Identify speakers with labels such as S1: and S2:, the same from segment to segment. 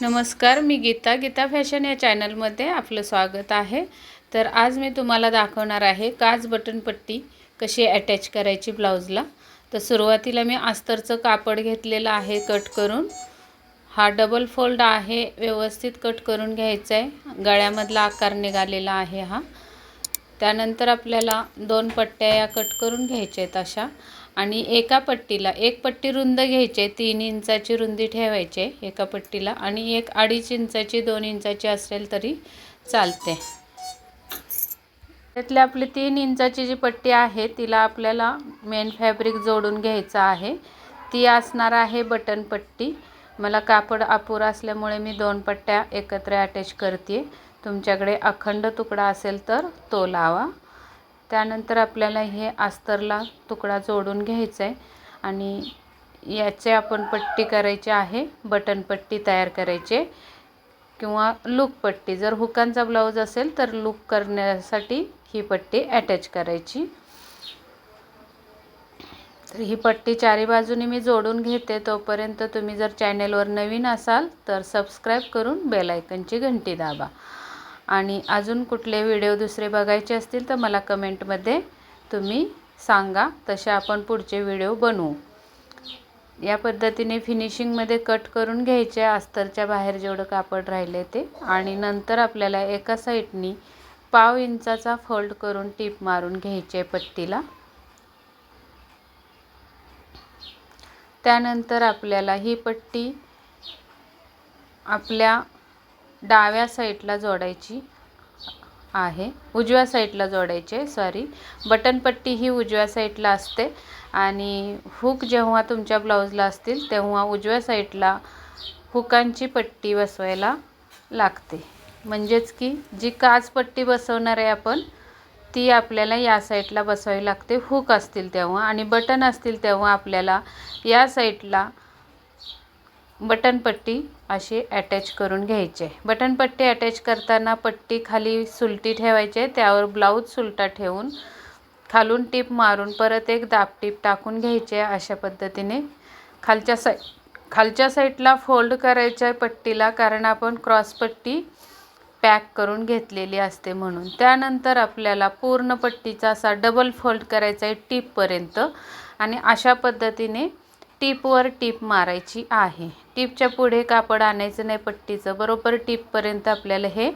S1: नमस्कार मी गीता. गीता फॅशन या चॅनलमध्ये आपलं स्वागत आहे. तर आज मी तुम्हाला दाखवणार आहे काच बटन पट्टी कशी अटॅच करायची ब्लाऊजला. तर सुरुवातीला मी अस्तरचं कापड घेतलेलं आहे कट करून. हा डबल फोल्ड आहे व्यवस्थित कट करून घ्यायचा आहे गळ्यामधला आकार निघालेला आहे हा. त्यानंतर आपल्याला दोन पट्ट्या या कट करून घ्यायच्या आहेत अशा. आणि एका पट्टीला एक पट्टी रुंद घ्यायची आहे तीन इंचाची रुंदी ठेवायची आहे एका पट्टीला आणि एक अडीच इंचाची दोन इंचाची असेल तरी चालते. त्यातली आपली तीन इंचाची जी पट्टी आहे तिला आपल्याला मेन फॅब्रिक जोडून घ्यायचं आहे. ती असणार आहे बटन पट्टी. मला कापड अपुर असल्यामुळे मी दोन पट्ट्या एकत्र अटॅच करते तुमच्याकडे अखंड तुकडा असेल तर तो लावा. त्यानंतर आपल्याला हे अस्तरला तुकडा जोडून घ्यायचा आहे आणि याचे आपण पट्टी करायची आहे बटन पट्टी तयार करायचे किंवा लूक पट्टी. जर हुकांचा ब्लाऊज असेल तर लूक करण्यासाठी ही पट्टी अटॅच करायची. तर ही पट्टी चारी बाजूने मी जोडून घेते. तोपर्यंत तुम्ही जर चॅनेलवर नवीन असाल तर सबस्क्राईब करून बेलायकनची घंटी दाबा. आणि अजून कुठले व्हिडिओ दुसरे बघायचे असतील तर मला कमेंटमध्ये तुम्ही सांगा. तसे आपण पुढचे व्हिडिओ बनवू. या पद्धतीने फिनिशिंगमध्ये कट करून घ्यायचे अस्तरच्या बाहेर जेवढं कापड राहिले ते. आणि नंतर आपल्याला एका साईडनी पाव इंचाचा फोल्ड करून टीप मारून घ्यायचे पट्टीला. त्यानंतर आपल्याला ही पट्टी आपल्या डाव्या साईडला जोडायची आहे. उजव्या साईडला जोडायचे सॉरी बटनपट्टी ही उजव्या साईडला असते आणि हुक जेव्हा तुमच्या ब्लाऊजला असतील तेव्हा उजव्या साईडला हुकांची पट्टी बसवायला लागते. म्हणजेच की जी काच पट्टी बसवणार आहे आपण ती आपल्याला या साईडला बसवावी लागते. हुक असतील तेव्हा आणि बटन असतील तेव्हा आपल्याला या साईडला बटनपट्टी अशी अटॅच करून घ्यायचे. बटनपट्टी अटॅच करताना पट्टी खाली सुलटी ठेवायचे त्यावर ब्लाऊज सुलटा ठेवून खालून टीप मारून परत एक दाब टीप टाकून घ्यायचे अशा पद्धतीने. खालच्या साई खालच्या साईडला फोल्ड करायच्या पट्टीला कारण आपण क्रॉस पट्टी पॅक करून घेतलेली असते म्हणून. त्यानंतर आपल्याला पूर्ण पट्टीचा असा डबल फोल्ड करायचा आहे टीपपर्यंत आणि अशा पद्धतीने टीपवर टीप मारायची आहे. टीपच्या पुढे कापड आणायचं नाही पट्टीचं बरोबर टिपपर्यंत आपल्याला हे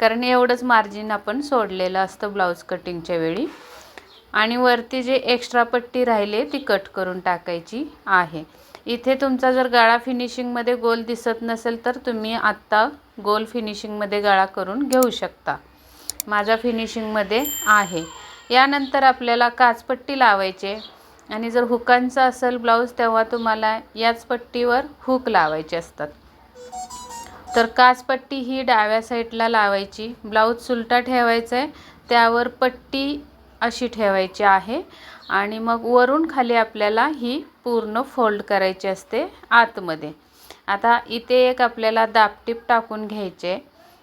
S1: कारण एवढंच मार्जिन आपण सोडलेलं असतं ब्लाऊज कटिंगच्या वेळी. आणि वरती जे एक्स्ट्रा पट्टी राहिले ती कट करून टाकायची आहे. इथे तुमचा जर गाळा फिनिशिंगमध्ये गोल दिसत नसेल तर तुम्ही आत्ता गोल फिनिशिंगमध्ये गाळा करून घेऊ शकता. माझा फिनिशिंगमध्ये आहे. यानंतर आपल्याला काचपट्टी लावायचे आणि जर हुकांचा असेल ब्लाऊज तेव्हा तुम्हाला याच पट्टीवर हुक लावायचे असतात. तर काचपट्टी ही डाव्या साईडला लावायची. ब्लाऊज सुलटा ठेवायचा आहे. त्यावर पट्टी अशी ठेवायची आहे. आणि मग वरून खाली आपल्याला ही पूर्ण फोल्ड करायची असते आतमध्ये. आता इथे एक आपल्याला दापटीप टाकून घ्यायचे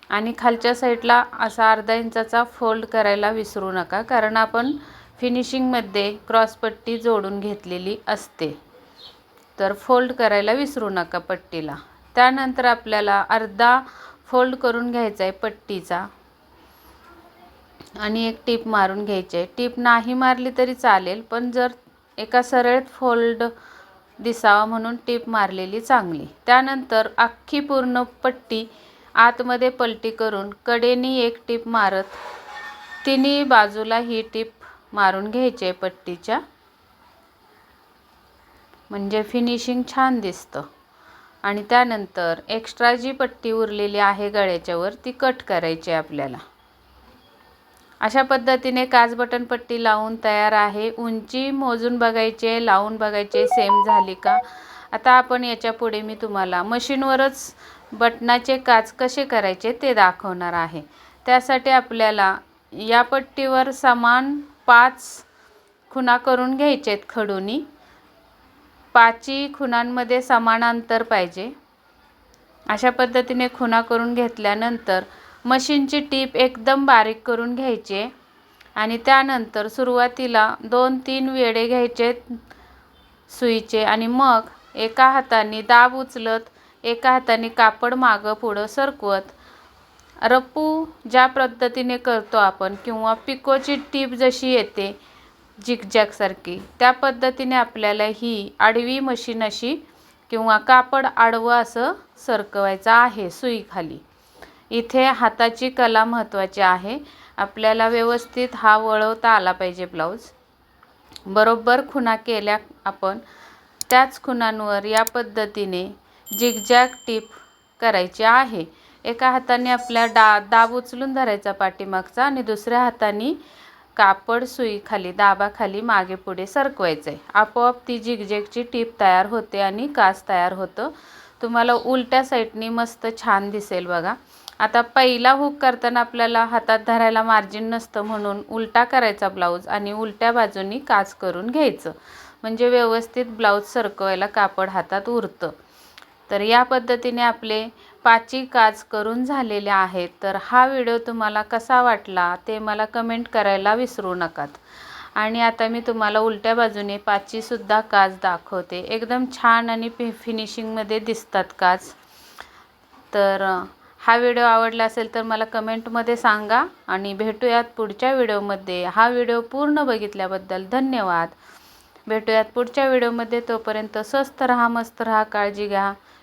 S1: आणि खालच्या साईडला असा अर्धा इंचाचा फोल्ड करायला विसरू नका. कारण आपण फिनिशिंगमध्ये क्रॉसपट्टी जोडून घेतलेली असते. तर फोल्ड करायला विसरू नका पट्टीला. त्यानंतर आपल्याला अर्धा फोल्ड करून घ्यायचा आहे पट्टीचा. आणि एक टीप मारून घ्यायची आहे. टीप नाही मारली तरी चालेल पण जर एका सरळत फोल्ड दिसावा म्हणून टीप मारलेली चांगली. त्यानंतर अख्खी पूर्ण पट्टी आतमध्ये पलटी करून कडेनी एक टीप मारत तिन्ही बाजूला ही टीप मारून घ्यायचे पट्टीच्या. म्हणजे फिनिशिंग छान दिसतं. आणि त्यानंतर एक्स्ट्रा जी पट्टी उरलेली आहे गळ्याच्यावर ती कट करायची आपल्याला. अशा पद्धतीने काच बटन पट्टी लावून तयार आहे. उंची मोजून बघायचे लावून बघायचे सेम झाली का? आता आपण याच्यापुढे मी तुम्हाला मशीनवरच बटनाचे काच कसे करायचे ते दाखवणार आहे. त्यासाठी आपल्याला या पट्टीवर समान पाच खुणा करून घ्यायचे आहेत खडूनी. पाचही खुणांमध्ये समान अंतर पाहिजे. अशा पद्धतीने खुणा करून घेतल्यानंतर मशीनची टीप एकदम बारीक करून घ्यायची आणि त्यानंतर सुरुवातीला दोन तीन वेडे घ्यायचे सुईचे आणि मग एका हाताने दाब उचलत एका हाताने कापड मागं पुढं सरकवत रप्पू ज्या पद्धतीने करतो आपण किंवा पिकोची टीप जशी येते जिगजॅगसारखी त्या पद्धतीने आपल्याला ही आडवी मशीन अशी किंवा कापड आडवं असं सरकवायचं आहे सुईखाली. इथे हाताची कला महत्त्वाची आहे. आपल्याला व्यवस्थित हा वळवता आला पाहिजे ब्लाऊज. बरोबर खुणा केल्या आपण त्याच खुणांवर या पद्धतीने जिगजॅग टीप करायची आहे. एका हाताने आपल्या डा दाब उचलून धरायचा पाठीमागचा आणि दुसऱ्या हाताने कापड सुईखाली दाबाखाली मागे पुढे सरकवायचं आहे आपोआप ती जिगजेगची टीप तयार होते आणि कास तयार होतं. तुम्हाला उलट्या साईडनी मस्त छान दिसेल बघा. आता पहिला हुक करताना आपल्याला हातात धरायला मार्जिन नसतं म्हणून उलटा करायचा ब्लाऊज आणि उलट्या बाजूनी काच करून घ्यायचं. म्हणजे व्यवस्थित ब्लाऊज सरकवायला कापड हातात उरतं. तर या पद्धतीने आपले पाची काच करून झालेल्या आहेत. तर हा व्हिडिओ तुम्हाला कसा वाटला ते मला कमेंट करायला विसरू नकात. आणि आता मी तुम्हाला उलट्या बाजूने पाचीसुद्धा काच दाखवते. एकदम छान आणि फि फिनिशिंगमध्ये दिसतात काच. तर हा व्हिडिओ आवडला असेल तर मला कमेंटमध्ये सांगा आणि भेटूयात पुढच्या व्हिडिओमध्ये हा व्हिडिओ पूर्ण बघितल्याबद्दल धन्यवाद. भेटूयात पुढच्या व्हिडिओमध्ये तोपर्यंत स्वस्त रहा मस्त रहा काळजी घ्या.